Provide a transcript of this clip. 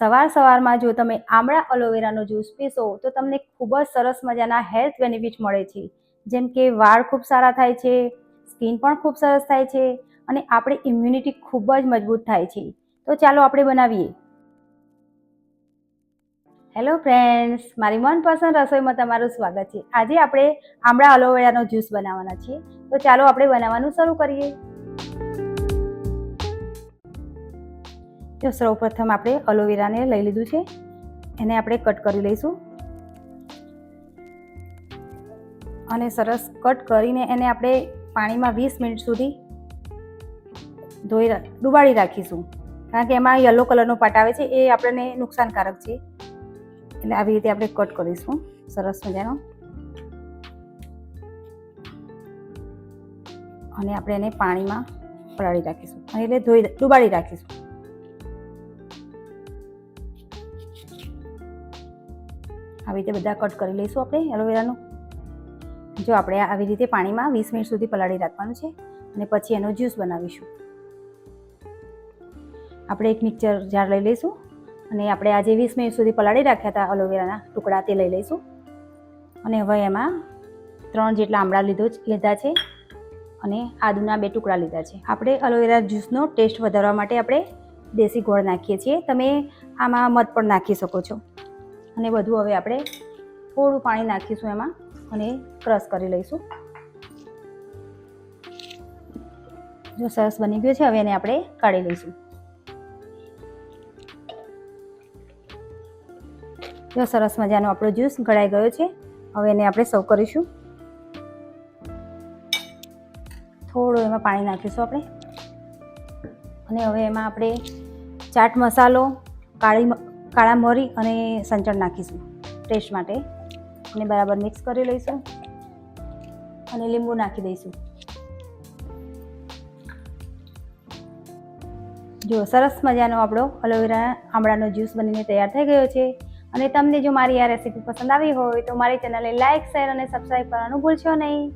સવાર સવારમાં જો તમે આમળા અલોવેરાનો જ્યુસ પીશો, તો તમને ખૂબ જ સરસ મજાના હેલ્થ બેનિફિટ મળે છે. જેમ કે વાળ ખૂબ સારા થાય છે, સ્કિન પણ ખૂબ સરસ થાય છે, અને આપણી ઇમ્યુનિટી ખૂબ જ મજબૂત થાય છે. તો ચાલો આપણે બનાવીએ. હેલો ફ્રેન્ડ્સ મારી મનપસંદ રસોઈમાં તમારું સ્વાગત છે. આજે આપણે આમળા અલોવેરાનો જ્યુસ બનાવવાના છીએ. તો ચાલો આપણે બનાવવાનું શરૂ કરીએ. તો સૌપ્રથમ આપણે અલોવેરાને લઈ લીધું છે. એને આપણે કટ કરી લઈશું. અને સરસ કટ કરીને એને આપણે પાણીમાં વીસ મિનિટ સુધી ધોઈ ડુબાડી રાખીશું. કારણ કે એમાં યલો કલરનો પાટ આવે છે, એ આપણને નુકસાનકારક છે. એટલે આવી રીતે આપણે કટ કરીશું. સરસ મજાનો. અને આપણે એને પાણીમાં પલાળી રાખીશું. એટલે ધોઈ, ડુબાડી રાખીશું. આવી રીતે બધા કટ કરી લઈશું આપણે, એલોવેરાનું. જો આપણે આવી રીતે પાણીમાં વીસ મિનિટ સુધી પલાળી રાખવાનું છે અને પછી એનો જ્યુસ બનાવીશું. આપણે એક મિક્સર જાર લઈ લઈશું અને આપણે આજે વીસ મિનિટ સુધી પલાળી રાખ્યા હતા અલોવેરાના ટુકડા તે લઈ લઈશું. અને હવે એમાં ત્રણ જેટલા આમળા લીધો લીધા છે અને આદુના બે ટુકડા લીધા છે. આપણે અલોવેરા જ્યુસનો ટેસ્ટ વધારવા માટે આપણે દેશી ગોળ નાખીએ છીએ. તમે આમાં મધ પણ નાખી શકો છો. અને બધું હવે આપણે થોડું પાણી નાખીશું એમાં અને ક્રશ કરી લઈશું. જો સરસ બની ગયું છે, હવે એને આપણે કાઢી લઈશું. જો સરસ મજાનો આપણો જ્યુસ ગળાઈ ગયો છે, હવે એને આપણે સર્વ કરીશું. થોડું એમાં પાણી નાખીશું આપણે. અને હવે એમાં આપણે ચાટ મસાલો, કાળી કાળા મરી અને સંચળ નાખીશું ટેસ્ટ માટે. અને બરાબર મિક્સ કરી લઈશું અને લીંબુ નાખી દઈશું. જો સરસ મજાનો આપણો અલોવેરા આમળાનો જ્યુસ બનીને તૈયાર થઈ ગયો છે. અને તમને જો મારી આ રેસીપી પસંદ આવી હોય તો મારી ચેનલને લાઇક શેર અને સબસ્ક્રાઈબ કરવાનું ભૂલશો નહીં.